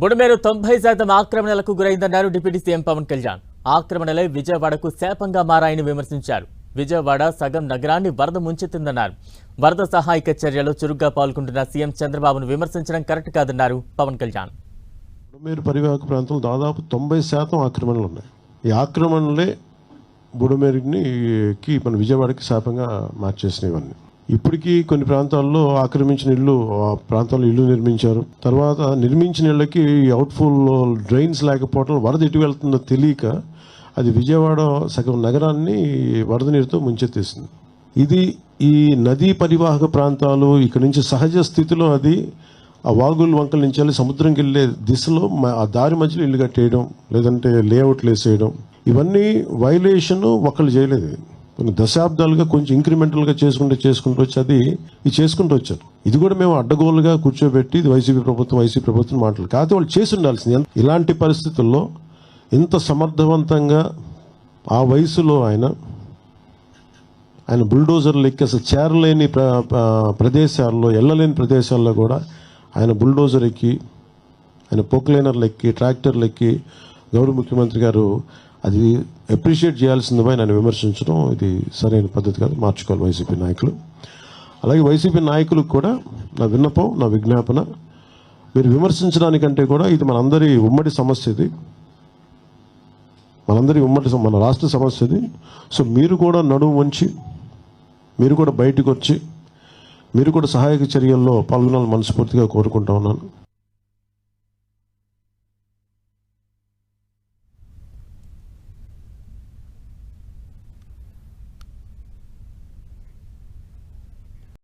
బుడమేరు తొంభై శాతం ఆక్రమణలకు గురైందన్నారు డిప్యూటీ సీఎం పవన్ కళ్యాణ్. ఆక్రమణలే విజయవాడకు శాపంగా మారాయని విమర్శించారు. విజయవాడ సగం నగరాన్ని వరద ముంచెత్తిందన్నారు. వరద సహాయక చర్యలో చురుగ్గా పాల్గొంటున్న సీఎం చంద్రబాబును విమర్శించడం కరెక్ట్ కాదన్నారు పవన్ కళ్యాణ్. బుడమేరు పరివాహక ప్రాంతంలో దాదాపు తొంభై శాతం ఆక్రమణలు ఉన్నాయి. ఈ ఆక్రమణలే బుడమేరుని కి మన విజయవాడకి శాపంగా మార్చేసినవన్నీ ఇప్పటికీ కొన్ని ప్రాంతాల్లో ఆక్రమించిన ఇల్లు ఆ ప్రాంతాల్లో ఇల్లు నిర్మించారు. తర్వాత నిర్మించిన ఇళ్ళకి అవుట్ఫుల్ డ్రైన్స్ లేకపోవడం వరద ఎటు వెళ్తుందో తెలియక అది విజయవాడ సగం నగరాన్ని వరద నీరుతో ముంచెత్తేసింది. ఇది ఈ నదీ పరివాహక ప్రాంతాలు ఇక్కడ నుంచి సహజ స్థితిలో అది ఆ వాగులు వంకల నుంచి వెళ్ళి సముద్రంకి వెళ్ళే దిశలో ఆ దారి మధ్యలో ఇల్లు కట్టేయడం లేదంటే లేఅవుట్లు వేసేయడం. ఇవన్నీ వైలేషన్ ఒకళ్ళు చేయలేదు. కొన్ని దశాబ్దాలుగా కొంచెం ఇంక్రిమెంటల్గా చేసుకుంటూ చేసుకుంటూ వచ్చి అది ఇది చేసుకుంటూ వచ్చారు. ఇది కూడా మేము అడ్డగోలుగా కూర్చోబెట్టి ఇది వైసీపీ ప్రభుత్వం వైసీపీ ప్రభుత్వం మాటలు కాకపోతే వాళ్ళు చేసి ఉండాల్సింది ఇలాంటి పరిస్థితుల్లో ఇంత సమర్థవంతంగా ఆ వయసులో ఆయన ఆయన బుల్డోజర్లు ఎక్కి అసలు చేరలేని ప్ర ప్ర- ప్రదేశాల్లో వెళ్ళలేని ప్రదేశాల్లో కూడా ఆయన బుల్డోజర్ ఎక్కి ఆయన పోక్లైనర్లు ఎక్కి ట్రాక్టర్లు ఎక్కి గౌరవ ముఖ్యమంత్రి గారు అది అప్రిషియేట్ చేయాల్సిందిపై నన్ను విమర్శించడం ఇది సరైన పద్ధతి కాదు. మార్చుకోవాలి వైసీపీ నాయకులు. అలాగే వైసీపీ నాయకులకు కూడా నా విన్నపం నా విజ్ఞాపన మీరు విమర్శించడానికంటే కూడా ఇది మనందరి ఉమ్మడి సమస్య ఇది. మనందరి ఉమ్మడి మన రాష్ట్ర సమస్య ఇది. సో మీరు కూడా నడుము వంచి మీరు కూడా బయటకు వచ్చి మీరు కూడా సహాయక చర్యల్లో పాల్గొనాలని మనస్ఫూర్తిగా కోరుకుంటా ఉన్నాను.